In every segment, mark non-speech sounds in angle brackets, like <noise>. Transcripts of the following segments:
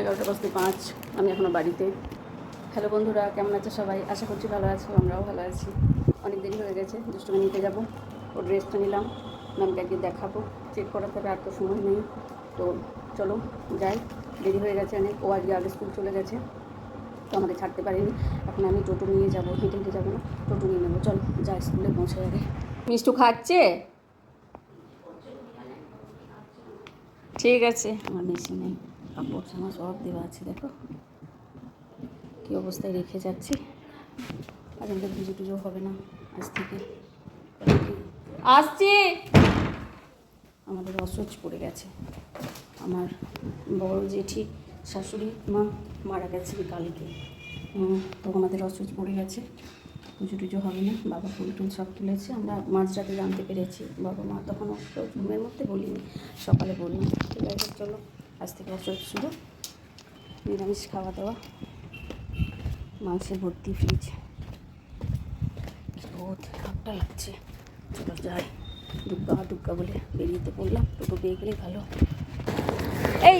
এগারোটা বাজতে পাঁচ, আমি এখনও বাড়িতে। হ্যালো বন্ধুরা, কেমন আছে সবাই? আশা করছি ভালো আছো, আমরাও ভালো আছি। অনেক দেরি হয়ে গেছে, দুষ্টুমি নিতে যাব। ওর ড্রেসটা নিলাম, ম্যামকে একদিন দেখাবো। চেক করাতে হবে, আর তো সময় নেই। তো চলো, যাই। দেরি হয়ে গেছে অনেক, ও আজকে আগে স্কুল চলে গেছে, তো আমাকে ছাড়তে পারিনি। এখন আমি টোটো নিয়ে যাব, হেঁটে হেঁটে যাব না, টোটো নিয়ে নেব। চল, যাই স্কুলে পৌঁছে যাবে মিষ্টু খাচ্ছে? ঠিক আছে, আমার মেশিন নেই। কাপড় জামা সব দেওয়া আছে, দেখো। কী অবস্থায় রেখে যাচ্ছি। আজ আমাদের পুজো টুজো হবে না আজ থেকে। আসছি! আমাদের অসহ্য পড়ে গেছে। আমার বড় জেঠি শাশুড়ি মা মারা গেছে কালকে। তো আমাদের অসহ্য পড়ে গেছে। পুজো টুজো হবে না, বাবা ফুল টুল সব তুলেছে। আমরা মাঝরাতে জানতে পেরেছি, বাবা মা তখন রুমের মধ্যে বলিনি, সকালে বললাম, ঠিক আছে, চলো। আজ থেকে অসহ্য শুরু নিরামিষ খাওয়া দাওয়া। মাংসের ভর্তি ফ্রিজ রোদ ঠান্ডা লাগছে। চলো যাই। দুগ্গা দুগ্গা বলে বেরিয়ে তো পড়লাম। টোটো পেয়ে গেলেই ভালো। এই!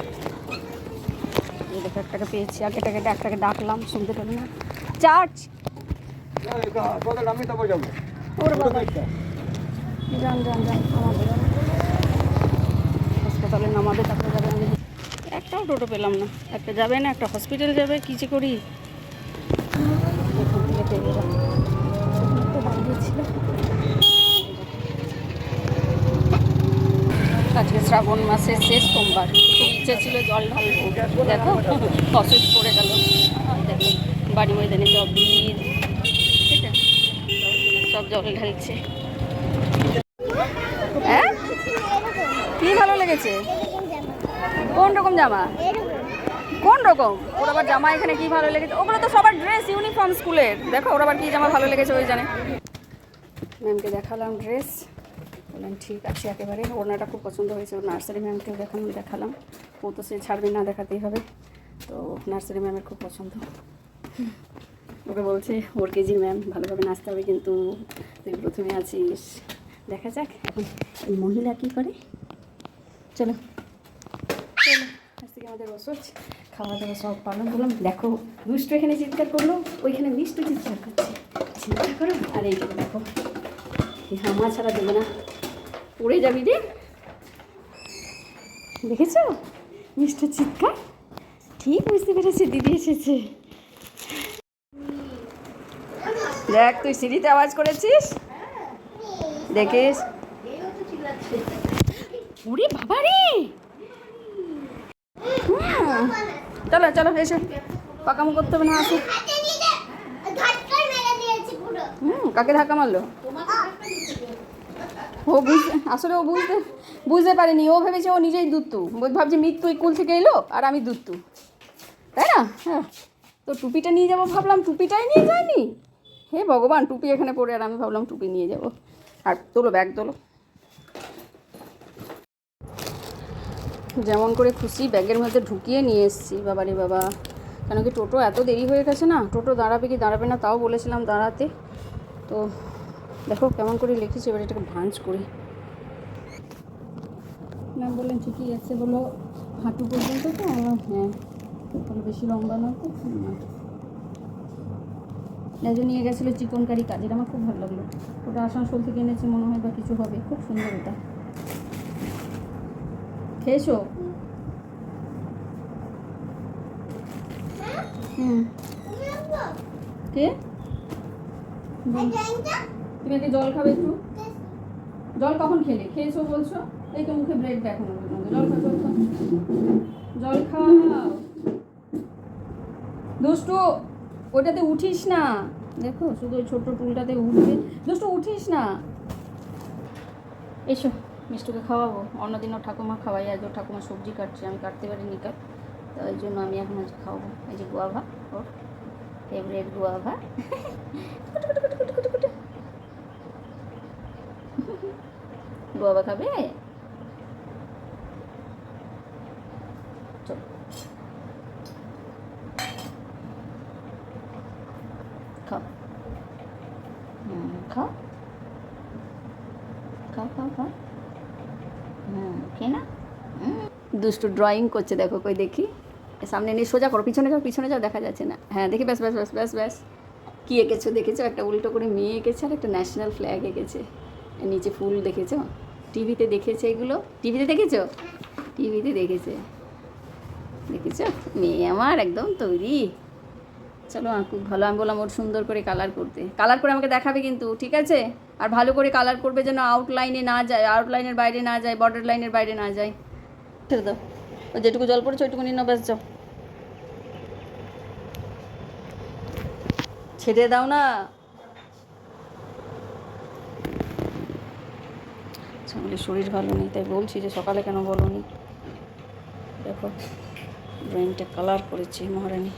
দেখো একটাকে পেয়েছি। আগেটাকে একটাকে ডাকলাম, শুনতে পেল না। চার্জ! ওরে বাবা। যান যান যান আমাদের হাসপাতালে নামাবে, তারপরে যাবে একটাও টোটো পেলাম না। একটা যাবে না, একটা হসপিটাল যাবে, কী যে করি? আজকে শ্রাবণ মাসের শেষ সোমবার। খুব ইচ্ছে ছিল জল ঢালবো। দেখো, অসুখ পড়ে গেল। বাড়ি ময়দানে সব ভিড় সব জল ঢালছে। হ্যাঁ? কি ভালো লেগেছে? কোন রকম জামা? কোন রকম? ওর আবার জামা এখানে কি ভালো লেগেছে? ওগুলো তো সবার ড্রেস ইউনিফর্ম স্কুলের দেখো, ওর আবার কি জামা ভালো লেগেছে, ওই জানে। ম্যামকে দেখালাম ড্রেস বললাম, ঠিক আছে, একেবারে। ওড়নাটা খুব পছন্দ হয়েছে, ওর নার্সারি ম্যামকেও দেখালাম দেখালাম। ও তো সে ছাড়বে না দেখাতেই হবে। তো নার্সারি ম্যামের খুব পছন্দ। ওকে বলছে, ওর কেজি ম্যাম ভালোভাবে নাচতে হবে কিন্তু তুই প্রথমে আছিস। দেখা যাক, এখন মহিলা কী করে? চলো। থেকে আমাদের ওষুধ খাওয়া দাওয়া সব পালন করলাম দেখো দুষ্টু এখানে চিৎকার করল ওইখানে মিষ্টু চিৎকার করছে। চিৎকার করো আর এইটা দেখো এই হামা ছাড়া দেবে না। পড়ে যাবি রে। দেখেছ? মিষ্টির চিৎকার? ঠিক বুঝতে পেরেছি দিদি এসেছে। দেখ তুই সিঁড়িতে আওয়াজ করেছিস? দেখিস। ওরে বাবা রে। চলো চলো এসো। পাকামো করতে হবে না আসুক। হুম কাকে ধাক্কা মারলো? ও বুঝতে আসলে ও বুঝতে বুঝতে পারেনি। ও ভেবেছে ও নিজেই দুত্তু। ভাবছে মৃত্যু কুল থেকে এলো আর আমি দুত্তু। তাই না? হ্যাঁ। তো টুপিটা নিয়ে যাব ভাবলাম টুপিটাই নিয়ে যায়নি? হে ভগবান টুপি এখানে পড়ে আর আমি ভাবলাম টুপি নিয়ে যাব। আর তোলো ব্যাগ তোলো। যেমন করে খুশি ব্যাগের মধ্যে ঢুকিয়ে নিয়ে এসেছি। বাবারে বাবা। কেন কি টোটো এত দেরি হয়ে গেছে না? টোটো দাঁড়াবে কি দাঁড়াবে না তাও বলেছিলাম দাঁড়াতে। তো দেখো কেমন করে লিখেছি, এবার এটাকে ভাঁজ করি। ম্যাম বললেন ঠিকই আছে বলো। হাঁটু পর্যন্ত তো? হ্যাঁ। বেশি লম্বা না। তো লেজো নিয়ে গেছিল চিকন কারি কাজের, আমার খুব ভালো লাগল। ওটা আসানসোল থেকে এনেছে, মনে হয় বা কিছু হবে। খুব সুন্দর ওটা খেয়েছো? হুম। কে? তুমি একটা জল খাবে একটু? জল কখন খেলে? খেয়েছো বলছো? এই তো মুখে ব্রেড দেখো জল খাও জল খাও। দুষ্টু, ওটাতে উঠিস না। দেখো, শুধু ওই ছোট্ট টুলটাতে উঠবে। দুষ্টু, উঠিস না। এসো। মিষ্টুকে খাওয়াবো। অন্যদিনও ঠাকুমা খাওয়াই আজ ওর ঠাকুমা সবজি কাটছে, আমি কাটতে পারিনি কাট তো ওই জন্য আমি এখন আজ খাওয়াবো। এই যে গুয়াভা ওর ফেভারেট গুয়াভা গুয়াভা খাবে? খাও। খাও। খাও খাও খাও। না। দুষ্টু ড্রয়িং করছে, দেখো কই দেখি। সামনে নিয়ে সোজা করো, পিছনে যাও পিছনে যাও, দেখা যাচ্ছে না। হ্যাঁ দেখি, ব্যাস ব্যাস ব্যাস ব্যাস ব্যাস। কী এঁকেছো, দেখেছ? একটা উল্টো করে মেয়ে এঁকেছে আর একটা ন্যাশনাল ফ্ল্যাগ এঁকেছে। নিচে ফুল দেখেছ? টিভিতে দেখেছে এগুলো? টিভিতে দেখেছ? টিভিতে দেখেছে। দেখেছ? মেয়ে আমার একদম তৈরি। চলো খুব ভালো, আমি বললাম ওর সুন্দর করে কালার করতে। কালার করে আমাকে দেখাবে কিন্তু, ঠিক আছে? আর ভালো করে কালার করবে যেন আউটলাইনে না যায় আউটলাইনের বাইরে না যায় বর্ডার লাইনের বাইরে না যায়। ছেড়ে দাও। যেটুকু জল পড়েছে, ওইটুকু নিয়ে ব্যাস যাও। ছেড়ে দাও না। আমাদের শরীর ভালো নেই, তাই বলছি যে সকালে কেন বলনি? দেখো ড্রয়িংটা কালার করেছি মহারানী।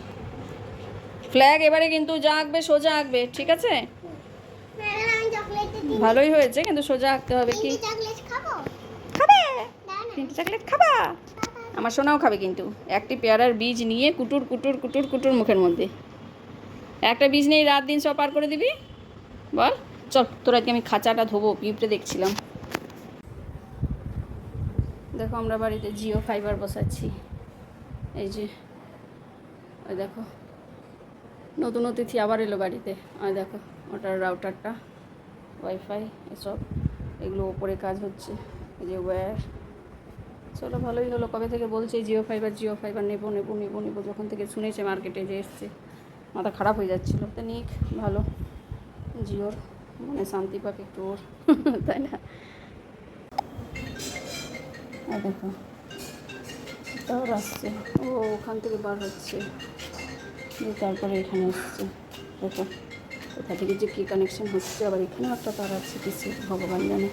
ফ্ল্যাগ এবারে কিন্তু যা আঁকবে সোজা আঁকবে, ঠিক আছে ম্যাডাম আমি চকলেট দিই ভালোই হয়েছে কিন্তু সোজা আঁকতে হবে কি? খাব? তিনটে চকলেট খাবা? আমার সোনাও খাবে কিন্তু একটি পেয়ারার বীজ নিয়ে কুটুর কুটুর কুটুর কুটুর মুখের মধ্যে। একটা বীজ নিয়ে রাত দিন সব পার করে দিবি? বল। চল তোর আজকে আমি খাঁচাটা ধোবো পিঁপড়ে দেখছিলাম। দেখো আমরা বাড়িতে জিও ফাইবার বসাচ্ছি। এই যে ওই দেখো। নতুন অতিথি আবার এলো বাড়িতে। আর দেখো ওটার রাউটারটা ওয়াইফাই এসব, এগুলো ওপরে কাজ হচ্ছে। এই যে ওয়্যার চলো ভালোই হলো। কবে থেকে বলছে জিও ফাইবার জিও ফাইবার নেব নেব নেব নেব, যখন থেকে শুনেছে মার্কেটে যে এসছে, মাথা খারাপ হয়ে যাচ্ছিল। তো নিক, ভালো। জিওর মানে শান্তি পাক একটু ওর, <laughs> তাই না? দেখো তার আসছে ও, ওখান থেকে বার হচ্ছে। তারপরে এখানে আসছে দেখো। কোথা থেকে যে কী কানেকশন হচ্ছে আবার এখানেও একটা তার আছে কিছু ভগবান জানে।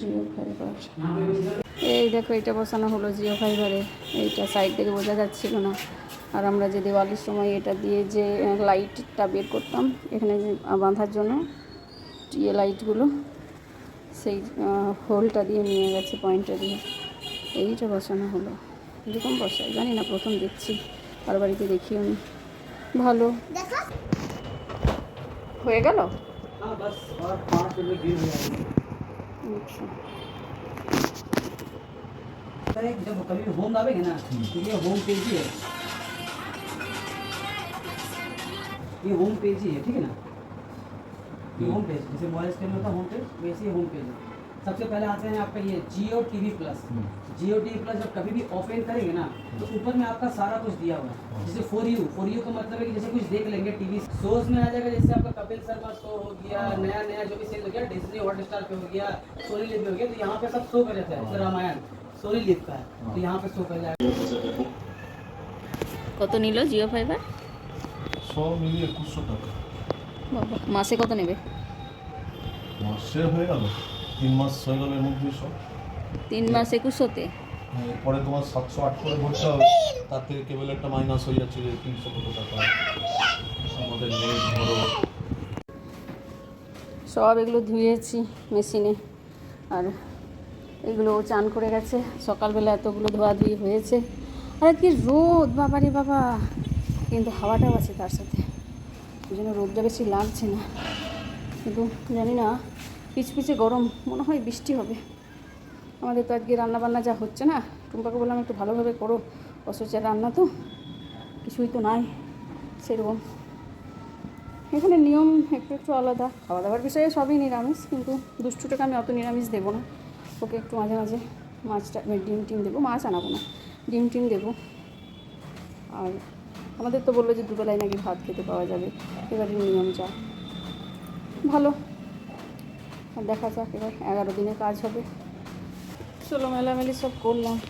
জিও এই দেখো এটা বসানো হলো জিও ফাইবারে এইটা সাইড থেকে বোঝা যাচ্ছিল না। আর আমরা যে দেওয়ালির সময় এটা দিয়ে যে লাইটটা বের করতাম এখানে বাঁধার জন্য ইয়ে লাইটগুলো সেই হোলটা দিয়ে নিয়ে গেছে পয়েন্টটা দিয়ে এইটা বসানো হলো এরকম বসাই জানি না প্রথম দেখছি আর বাড়িতে দেখিও নি ভালো দেখো হয়ে গেল हाँ बस और पाँच रुपये गिर हो जाएंगे আচ্ছা सर एक जब कभी होम दाबेंगे ना तो ये होम पेज ही है ये होम पेज ही है ठीक है ना ये होम पेज जैसे मोबाइल स्क्रीन में होता है होम पेज वैसे ही होम पेज है सबसे पहले आते हैं आपका ये Jio TV plus Jio TV plus जब कभी भी ओपन करेंगे ना तो ऊपर में आपका सारा कुछ दिया हुआ है जैसे फॉर यू फॉर यू का मतलब है कि जैसे कुछ देख लेंगे टीवी शोज में आ जाएगा जैसे आपका कपिल शर्मा शो हो गया नया नया जो भी सीरीज हो गया डिज्नी हॉटस्टार पे हो गया सोनी लिव पे हो गया तो यहाँ पे सब शो कर जाता है जैसे रामायण सोनी लिव का है तो यहाँ पे शो कर जाएगा কত নিল জিও ফাইবার সব মিলিয়ে একুশশো টাকা বাবা মাসে কত নেবে? মাসে হয়ে গেল। তিন মাস হয়ে গেল এর মধ্যে সব। তিন মাস একুশোতে হ্যাঁ, পরে তোমার সাতশো আট করে ভরতে হবে। তার থেকে কেবল একটা মাইনাস হয়ে যাচ্ছে যে তিনশো কত টাকা। আমাদের নেট ধরো। সব এগুলো ধুয়েছি মেশিনে। আর এগুলো চান করে গেছে। সকালবেলা এতগুলো ধোয়াধুয়ি হয়েছে। আর কি রোদ বাবারে বাবা। কিন্তু হাওয়াটাও আছে তার সাথে। ওই জন্য রোদটা বেশি লাগছে না। কিন্তু জানি না পিচপিচে গরম, মনে হয় বৃষ্টি হবে। আমাদের তো আজকে রান্নাবান্না যা হচ্ছে না, টুম্পাকে বললাম একটু ভালোভাবে করো, অসুচের রান্না তো, কিছুই তো নাই, সেরকম। এখানে নিয়ম একটু একটু আলাদা খাওয়া দাওয়ার বিষয়ে সবই নিরামিষ, কিন্তু দুষ্টুটাকে আমি অত নিরামিষ দেবো না। ওকে একটু মাঝে মাঝে মাছটা, ডিম টিম দেবো, মাছ আনাবো না, ডিম টিম দেবো। আর আমাদের তো বলল যে দুবেলায় নাকি ভাত খেতে পাওয়া যাবে। এবারে নিয়ম যা। ভালো। আর দেখা যাক, এবার এগারো দিনে কাজ হবে। চলো মেলামেলি সব করলাম।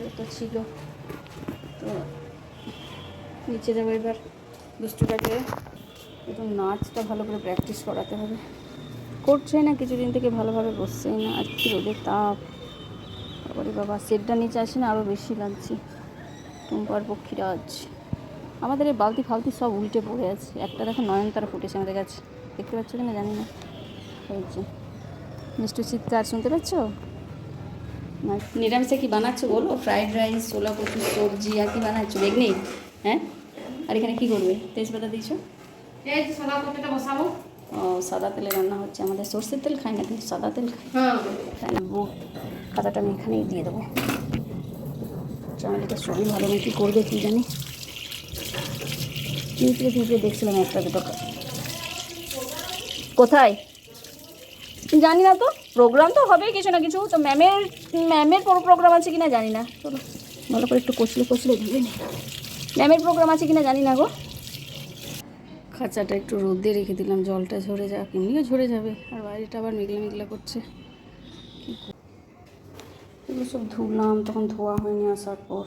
যত ছিল। তো নিচে যাব এবার। দুষ্টুটাকে একটু নাচটা ভালো করে প্র্যাকটিস করাতে হবে। করছে না, কিছুদিন থেকে ভালোভাবে বসছেই না। আর কি রোদের তাপ। বাবারে বাবা সেটটা নিচে আসে না আরও বেশি লাগছে। টুম্পার পক্ষীরাজ। আমাদের এই বালতি ফালতি সব উল্টে পড়ে আছে। একটা দেখো নয়নতারা ফুটেছে আমাদের কাছে। দেখতে পাচ্ছ কি না জানি না। হয়েছে মিষ্টি চিৎকার শুনতে পাচ্ছ? না নিরামিষে কি বানাচ্ছো বলো? ফ্রাইড রাইস ছোলা কচুর সবজি আর কি বানাচ্ছো? বেগনি হ্যাঁ? আর এখানে কি করবে? তেজপাতা দিয়েছ? বসাবো। ও সাদা তেলে রান্না হচ্ছে। আমাদের সর্ষের তেল খাই না কিন্তু সাদা তেল খাই। হ্যাঁ। তাই না? ও আমি এখানেই দিয়ে দেবো। চাউমিনটা সবই ভালো নাকি করবে কি জানি? পিঁপড়ে পিঁপড়ে দেখছিলাম একটা দুটো। কোথায়? জানি না তো প্রোগ্রাম তো হবেই কিছু না কিছু। তো ম্যামের ম্যামের কোনো প্রোগ্রাম আছে কি না জানি না। চলো, ভালো করে একটু কষলে কষলে ধুয়ে নি। ম্যামের প্রোগ্রাম আছে কি না জানি না গো। খাঁচাটা একটু রোদে রেখে দিলাম, জলটা ঝরে যাক, এমনিও ঝরে যাবে, আর বাইরেটা আবার মেঘলা মেঘলা করছে। এগুলো সব ধুলাম, তখন ধোয়া হয়নি আসার পর।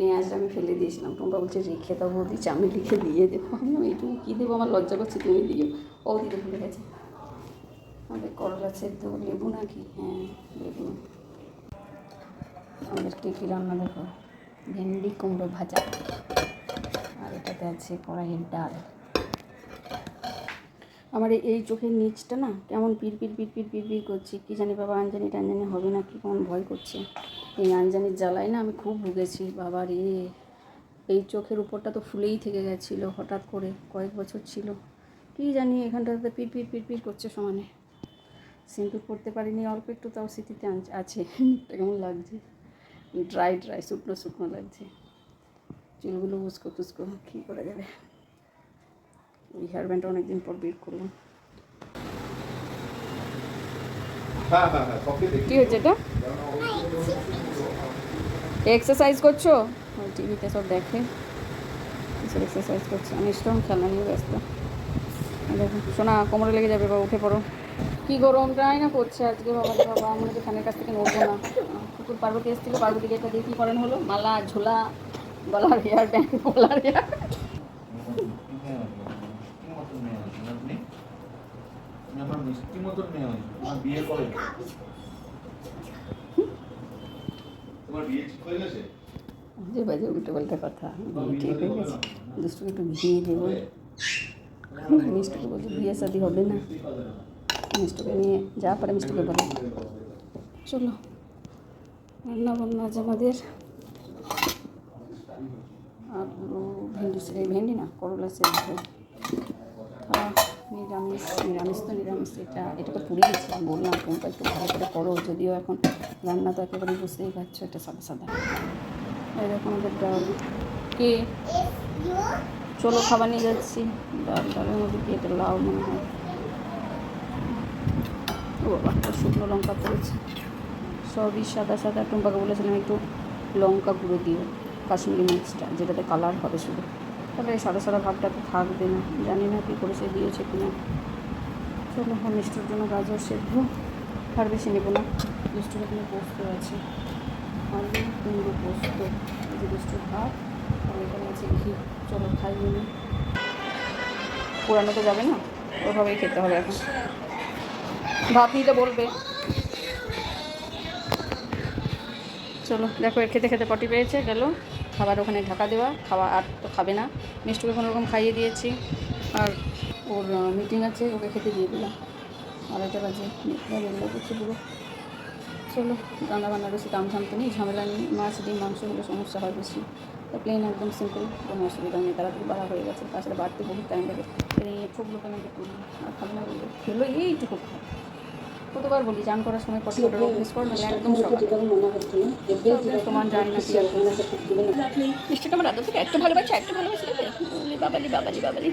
পেঁয়াজটা আমি ফেলে দিয়েছিলাম। টুম্পা বলছে, রেখে দাও বৌদি আমি লিখে দিয়ে দেবো। আমি এইটুকু কী দেবো? আমার লজ্জা করছে, তুমি দিও। ও দিতে ভুলে গেছে। আমাদের করলা সেদ্ধ, লেবু নাকি? হ্যাঁ লেবু। আমাদের কী কী রান্না দেখো? ভেন্ডি, কুমড়ো ভাজা, আর এটাতে আছে কড়াইয়ের ডাল। আমার এই- চোখের নিচটা না কেমন পির পির পির পির পির পির করছে, কী জানি বাবা, আনজানি টানজানি হবে না কি কেমন ভয় করছে। এই আঞ্জানির জ্বালায় না আমি খুব ভুগেছি বাবা রে। এই চোখের উপরটা তো ফুলেই থেকে গেছিল হঠাৎ করে কয়েক বছর ছিল। কী জানি এখানটাতে পির পির করছে সমানে। সিম্পল করতে পারিনি অল্প একটু তাও স্মৃতিতে আছে। কেমন লাগছে? ড্রাই ড্রাই শুকনো শুকনো লাগছে। চুলগুলো উস্কো টুস্কো কী করা যাবে? এই হেয়ার ব্যান্ডটা অনেকদিন পর বের করলাম। হ্যাঁ হ্যাঁ হ্যাঁ কী হচ্ছে এটা? এক্সারসাইজ করছ? টিভিতে সব দেখে। কিসের এক্সারসাইজ করছে? আমি স্ট্রং খেলনা নিয়ে ব্যস্ত। দেখো শোনা কোমরে লেগে যাবে বা উঠে পড়ো। কি গরমটাই না করছে আজকে, বাবা বাবা মনে হচ্ছে ফ্যানের কাছ থেকে নড়বো না। কুকুর পার্বতী এসেছিল পার্বতীকে এটা দিয়ে কী করেন হলো, মালা, ঝোলা, গলার হেয়ার ব্যান্ড গলার হেয়ার আমার মিষ্টি মতন মেয়ে বিয়ে করে তোমার বিয়ে ঠিক হয়ে গেছে? যে বাজে উল্টো পাল্টা কথা। বিয়ে ঠিক হয়ে গেছে? দুষ্টুকে একটু বিয়ে দেবো। মিষ্টুকে বলছে বিয়ে শাদি হবে না। মিষ্টুকে নিয়ে যা পারে মিষ্টুকে বলে। চলো। রান্না বান্না আছে আমাদের। আলু ভেন্ডি ভেন্ডি না করলা সেদ্ধ। নিরামিষ নিরামিষ তো নিরামিষ, এটা এটা তো পুড়ে গেছে বললাম তোমরা একটু ভালো করে করো, যদিও এখন রান্না তো একেবারে বুঝতেই পারছ এটা সাদা সাদা। এরকম আমাদের ডাল। কি? চলো খাবার নিয়ে যাচ্ছি। ডাল, ডালের মধ্যে কি এটা লাউ মনে হয়? ও বাবা, একটা শুকনো লঙ্কা পড়েছে। সবই সাদা সাদা, টুম্পাকে বলেছিলাম একটু লঙ্কা গুঁড়ো দিও, কাশ্মীরি মিক্সটা যেটাতে কালার হবে শুধু। তাহলে এই সাদা সাদা ভাবটা তো থাকবে না। জানি না কী করে সে দিয়েছে কিনা চলো এখন মিষ্টির জন্য গাজর সেদ্ধ। আর বেশি নেব না। মিষ্টির এখানে পোস্ত আছে। আলু কুমড়ো পোস্ত। এই যে মিষ্টির ভাত। আর এখানে আছে ঘি। চলো খাইয়ে নিই পুরানো তো যাবে না? ওভাবেই খেতে হবে এখন। ভাত নিতে বলবে। চলো, দেখো খেতে খেতে পটি পেয়েছে, গেল। খাবার ওখানে ঢাকা দেওয়া, খাওয়া আর তো খাবে না। মিষ্টিকে কোনো রকম খাইয়ে দিয়েছি। আর ওর মিটিং আছে, ওকে খেতে দিয়ে দিলাম। আড়াইটা বাজে। করছে পুরো। চলো রান্না বান্না বেশি দাম ঝাম তো নেই, ঝামেলা নেই। মাছ, ডিম, মাংস হলে সমস্যা হয় বেশি। তো প্লেন একদম সিম্পল কোনো অসুবিধা নেই। তাড়াতাড়ি বাড়া হয়ে গেছে। তাছাড়া বাড়তে বহুত টাইম লাগে। এই ছোটগুলোকে আমি একটু করি আর খাবে না বলল খেলো, এইটুকু খায় কতবার বলি চান করার সময় কত অভ্যেস কর একদম সকালে। তোমার জানি না। মিষ্টিটা আমার দাদু থেকে একটু ভালোবাসে একটু ভালোবাসে বাবালি বাবালি বাবালি।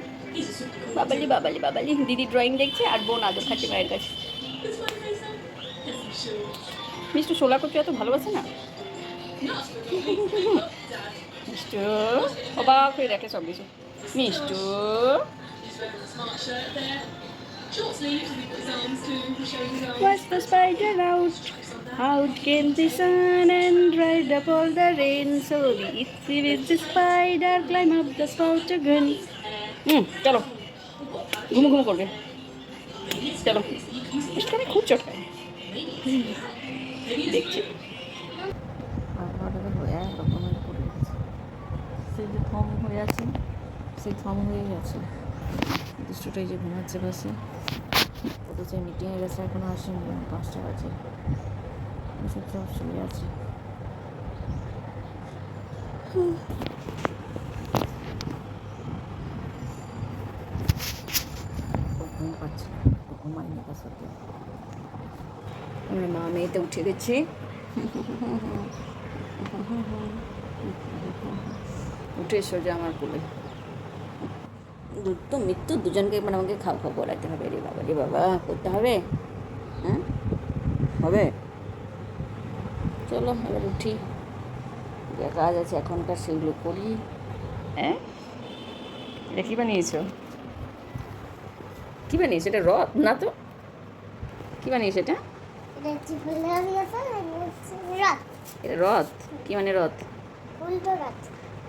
বাবালি বাবালি বাবালি। দিদি ড্রয়িং দেখছে আর বোন আদর খাচ্ছে মায়ের কাছে। মিষ্টি শোলা করতে এত ভালোবাসে না? মিষ্টু অবাক হয়ে দেখে সব কিছু। Mishtu Was the spider out? Out came the sun and dried up all the rain. So the itsy bitsy spider climb up the spout again. হুম চলো ঘুমো ঘুমো করবে চলো মিষ্টি আমি খুব চটকায় দেখছি এক রকমের পড়ে গেছে সেই যে থম হয়ে আছে সেই থম হয়ে গেছে দুষ্টটাই যে ঘুমাচ্ছে বাসে। অথচ মিটিংয়ে গেছে, এখনও আসেনি পাঁচটা বাজে। অসুবিধা আছে মা মেয়েতে উঠে গেছে। উঠে সোজা আমার কোলে। তো মৃত্যু দুজনকে মানে আমাকে খাও খাও বলাতে হবে। রে বাবা রে বাবা করতে হবে? হ্যাঁ? হবে? চলো এবার উঠি। যা কাজ আছে এখনকার সেগুলো করি। হ্যাঁ? এটা কী বানিয়েছো? কী বানিয়েছো? এটা রথ? না তো? কী বানিয়েছো এটা? রথ। কী মানে রথ?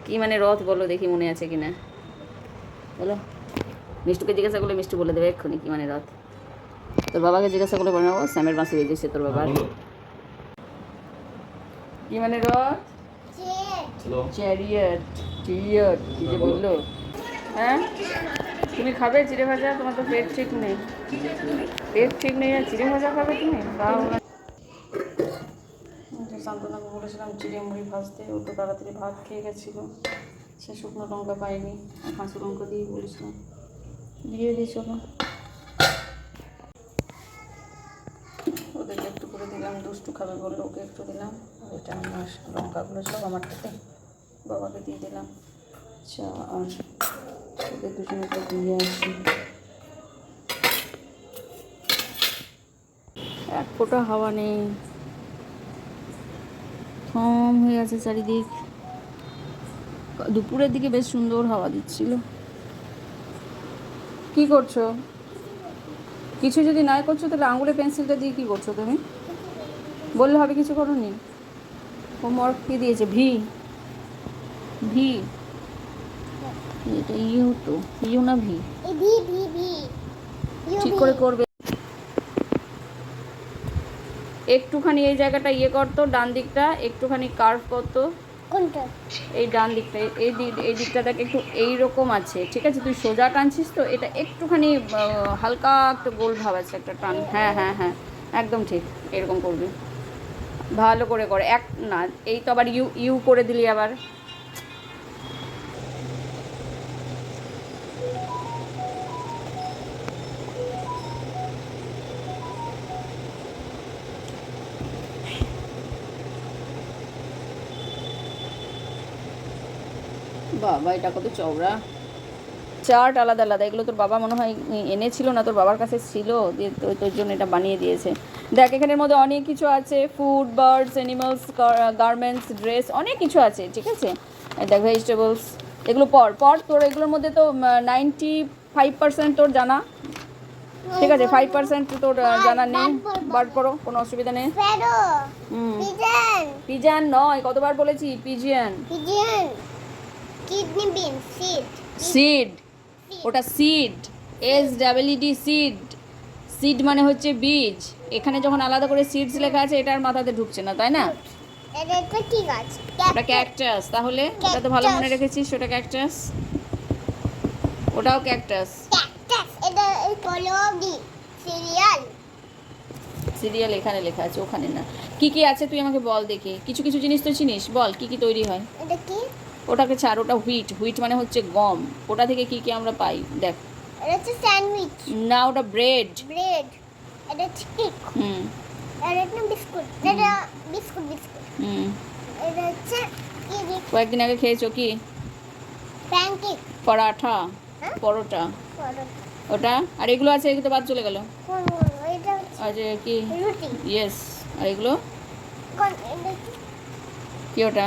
কী মানে রথ বলো দেখি মনে আছে কি না বলো। মিষ্টুকে জিজ্ঞাসা করলে মিষ্টু বলে দেবে এক্ষুনি কী মানে রথ। তোর বাবাকে জিজ্ঞাসা করলে বলে নেব স্যামের বাঁশি বেজেছে তোর বাবার। হ্যাঁ, কী মানে রথ? চ্যারিয়ট চ্যারিয়ট কী যে বলল? হ্যাঁ? তুমি খাবে চিড়ে ভাজা? তোমার তো পেট ঠিক নেই। পেট ঠিক নেই আর চিড়ে ভাজা খাবে তুমি? বাবা শান্তনাকে বলেছিলাম চিড়ে মুড়ি ভাজতে ও তো তাড়াতাড়ি ভাত খেয়ে গেছিল। সে শুকনো লঙ্কা পাইনি। কাঁচা লঙ্কা দিয়ে বলেছিলাম। দিয়ে দিই চলো। ওদেরকে একটু করে দিলাম দুষ্টু খাবে বলল ওকে একটু দিলাম। এটা আমার লঙ্কাগুলো সব আমারটাতে বাবাকে দিয়ে দিলাম। চা আর ওদের দুজনকে দিয়ে আসি। এক ফোঁটা হাওয়া নেই। থম হয়ে আছে চারিদিক। দুপুরের দিকে বেশ সুন্দর হাওয়া দিচ্ছিল। কি করছ? কিছু যদি নাই করছ তাহলে আঙুলে পেন্সিলটা দিয়ে কি করছ তুমি? বললে হবে কিছু করো নি হোমওয়ার্ক কি দিয়েছে? ভি। ভি। এটা ইউ তো। ইউ না ভি? V V V. ঠিক করে করবে। একটুখানি এই জায়গাটা ইয়ে করতো ডান দিকটা একটুখানি কার্ভ করতো। এই ডান দিকটা, এই দিক এই দিকটা দেখ, একটু এইরকম আছে, ঠিক আছে? তুই সোজা টানছিস তো, এটা একটুখানি হালকা একটু গোল ভাব আছে একটা টান। হ্যাঁ হ্যাঁ হ্যাঁ একদম ঠিক, এরকম করবি। ভালো করে করে, এক, না, এই তো আবার ইউ ইউ করে দিলি আবার। বাবা এটা কত চওড়া? চার্ট আলাদা আলাদা এগুলো তোর বাবা মনে হয় এনেছিল না তোর বাবার কাছে ছিল দিয়ে তো তোর জন্য এটা বানিয়ে দিয়েছে। দেখ এখানের মধ্যে অনেক কিছু আছে food birds animals garments dress অনেক কিছু আছে ঠিক আছে? দেখ ভেজিটেবলস এগুলো পর পর তোর এগুলোর মধ্যে তো নাইনটি ফাইভ পার্সেন্ট তোর জানা। ঠিক আছে ফাইভ পার্সেন্ট তোর জানা নেই বার করো কোনো অসুবিধা নেই। পিজিয়ান নয় কতবার বলেছি? Pigeon pigeon kidney bean seed. Seed. ওটা seed. S double E D seed. Seed মানে হচ্ছে বীজ। এখানে যখন আলাদা করে সিডস লেখা আছে এটা আর মাথাতে ঢুকছে না তাই না? এটা কি গাছ ওটা ক্যাকটাস তাহলে ওটা তো ভালো মনে রেখেছিস ওটা ক্যাকটাস ওটাও ক্যাকটাস ক্যাকটাস এটা এই সিরিয়াল। সিরিয়াল এখানে লেখা আছে ওখানে না। কি কি আছে তুই আমাকে বল দেখি। কিছু কিছু জিনিস তো চিনিস? বল কি কি তৈরি হয়? এটা কি? ওটাকে ছাড় ওটা হুইট হুইট মানে হচ্ছে গম। ওটা থেকে কি কি আমরা পাই? দেখ। এটা হচ্ছে স্যান্ডউইচ। না ওটা ব্রেড ব্রেড। এটা হুম। এটা একটা বিস্কুট। এটা বিস্কুট বিস্কুট। হুম। এটা হচ্ছে কয়েকদিন আগে খেয়েছো কি? প্যানকেক। পরাঠা। হ্যাঁ? পরোটা। ওটা? আর এগুলো আছে এগুলো বাদ চলে গেল। আর কি? ইয়েস আর এগুলো? কি ওটা?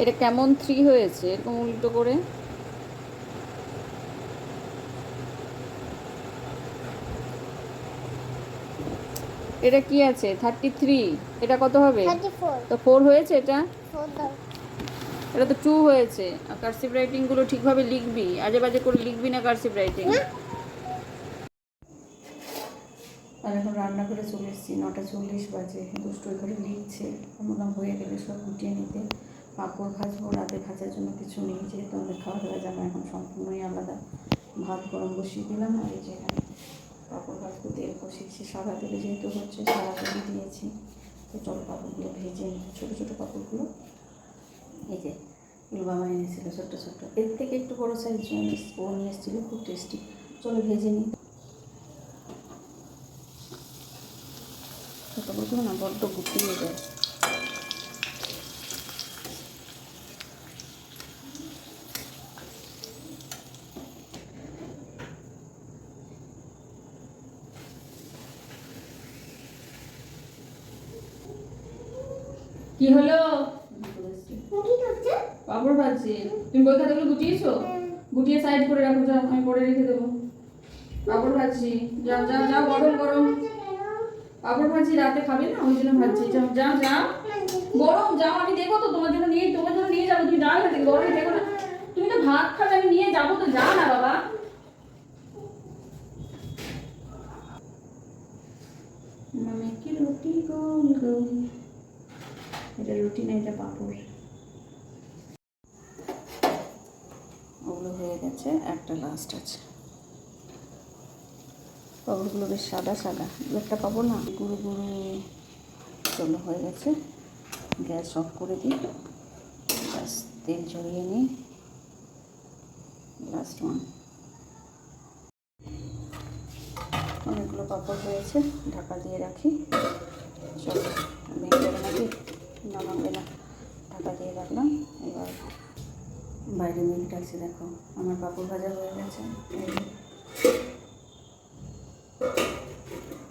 এটা কেমন থ্রি হয়েছে? এরকম উল্টো করে? এটা কি আছে? থার্টি থ্রি এটা কত হবে. তো ফোর হয়েছে এটা? এটা তো টু হয়েছে। আর কার্সিভ রাইটিংগুলো ঠিকভাবে লিখবি। আজে বাজে করে লিখবি না কার্সিভ রাইটিং আর এখন রান্না করে চলে এসেছি। নটা চল্লিশ বাজে। দুষ্টু ঘরে লিখছে। আমরা হয়ে গেলে সব গুটিয়ে নিতে। পাঁপড় ভাজবো, রাতে ভাজার জন্য কিছু নেই, যেহেতু আমাদের খাওয়া দাওয়া জামা এখন সম্পূর্ণই আলাদা। ভাত গরম বসিয়ে দিলাম, আর এই যে এখানে পাঁপড় ভাজবো, তেল বসিয়েছি সাদা তেলে যেহেতু হচ্ছে, সাদা তেলে দিয়েছি, তো চলো পাঁপড়গুলো ভেজে নিই, ছোটো ছোটো পাঁপড়গুলো। এই যে এগুলো বাবা এনেছিল, ছোট্ট ছোট্ট। এর থেকে একটু বড়ো সাইজ ও নিয়ে এসেছিল, খুব টেস্টি চলো ভেজে নিই। ছোটোগুলো না, বড্ড গুটিয়ে যায়। কি হলো? পাপড় ভাজছি। তুমি বই খাতাগুলো গুটিয়েছো? গুটিয়ে সাইড করে রাখো যাও আমি পরে রেখে দেবো। পাপড় ভাজছি। যাও যাও যাও গরম গরম। পাপড় ভাজি রাতে খাবে না? ওই জন্য ভাজছি। যাও যাও যাও। গরম যাও আমি দেখো তো তোমার জন্য নিয়ে তোমার জন্য নিয়ে যাব। তুমি যাও না গরম দেখো না। তুমি তো ভাত খাবে আমি নিয়ে যাব তো যাও না বাবা। মামে কি রুটি গোল গোল এটা রুটি না, এটা পাপড়। ওগুলো হয়ে গেছে, একটা লাস্ট আছে। পাপড়গুলো বেশ সাদা সাদা। একটা পাবো না, গুঁড়ো গুঁড়ো চলো হয়ে গেছে। গ্যাস অফ করে দিই। ব্যাস, তেল ঝরিয়ে নিই। লাস্ট ওয়ান অনেকগুলো পাপড় হয়েছে, ঢাকা দিয়ে রাখি। চলো নাকি নামাবে না ঢাকা দিয়ে রাখলাম। এবার বাইরে মেঘ ডাকছে দেখো। আমার পাপড় ভাজা হয়ে গেছে। এই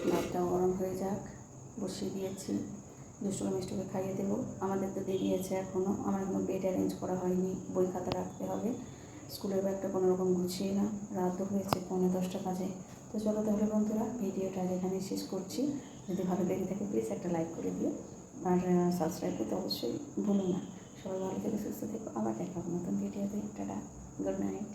ভাতটাও গরম হয়ে যাক। বসিয়ে দিয়েছি। দুষ্টুকে মিষ্টুকে খাইয়ে দেবো। আমাদের তো দেরি আছে এখনও আমার এখনও বেড অ্যারেঞ্জ করা হয়নি। বই খাতা রাখতে হবে। স্কুলের ব্যাগটা কোনো রকম গুছিয়ে না রাতও হয়েছে পৌনে দশটা বাজে। তো চলো তাহলে বন্ধুরা, ভিডিওটা এখানে শেষ করছি। যদি ভালো লেগে থাকে প্লিজ একটা লাইক করে দিও। আর সাবস্ক্রাইব করতে অবশ্যই ভুলো না। সবাই ভালো থেকে, সুস্থ থেকো। আবার দেখা হবে নতুন ভিডিওতে টাটা। Good night